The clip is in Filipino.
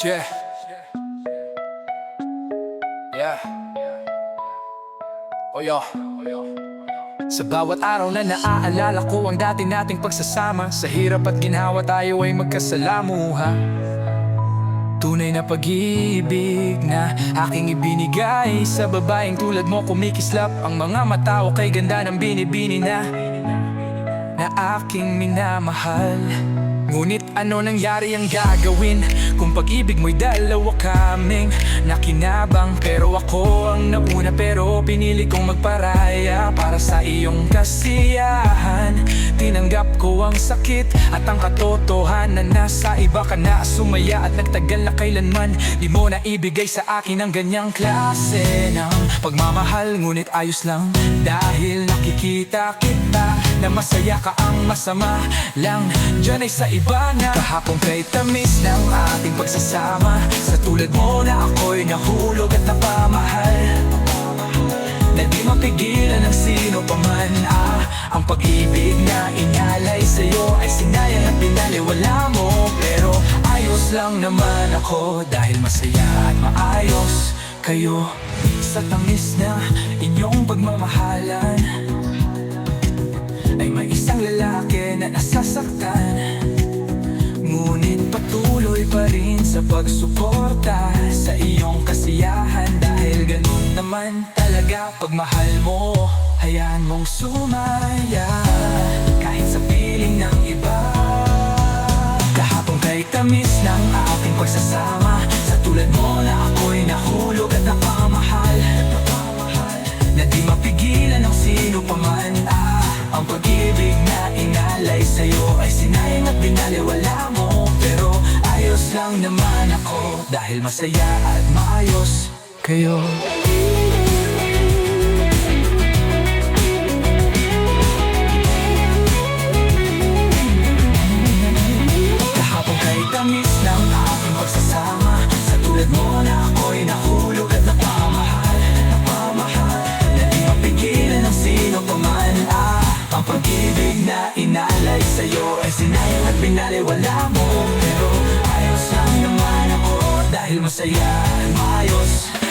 Yeah. Yeah. Oh, yeah. Sa bawat araw na naaalala ko ang dati nating pagsasama Sa hirap at ginhawa tayo ay magkasalamuha Tunay na pag-ibig na aking ibinigay Sa babaeng tulad mo kumikislap Ang mga mata ko kay ganda ng binibini na Na aking minamahal Ngunit ano nangyari ang gagawin? Kung pag-ibig mo'y dalawa kaming Nakinabang. Pero ako ang nauna Pero pinili kong magparaya Para sa iyong kasiyahan. Tinanggap ko ang sakit At ang katotohanan na nasa iba ka na Sumaya at nagtagal na kailanman. Di mo na ibigay sa akin ang ganyang klase ng Pagmamahal. Ngunit ayos lang Dahil nakikita kita Na masaya ka ang masama lang Diyan ay sa iba na. Kahapon kay tamis ng ating pagsasama. Sa tulad mo na ako'y nahulog at napamahal. Na di mapigilan ng sino pa man ah, Ang pag-ibig na inalay sa'yo Ay sinayang at pinaliwala mo. Pero ayos lang naman ako Dahil masaya at maayos kayo. Sa tamis na inyong pagmamahalan na nasasaktan. Ngunit patuloy pa rin sa pagsuporta Sa iyong kasiyahan. Dahil ganun naman talaga pagmahal mo Hayaan mong sumaya. Kahit sa piling ng iba Kahapon kay tamis ng aking pagsasama. Sa tulad mo na ako'y nahulog at napamahal inalay sa'yo Ay sinayang at binaliwala mo. Pero ayos lang naman ako Dahil masaya at maayos kayo sa'yo Ay sinayang at binaliwala mo. Pero ayos lang naman ako Dahil masaya at maayos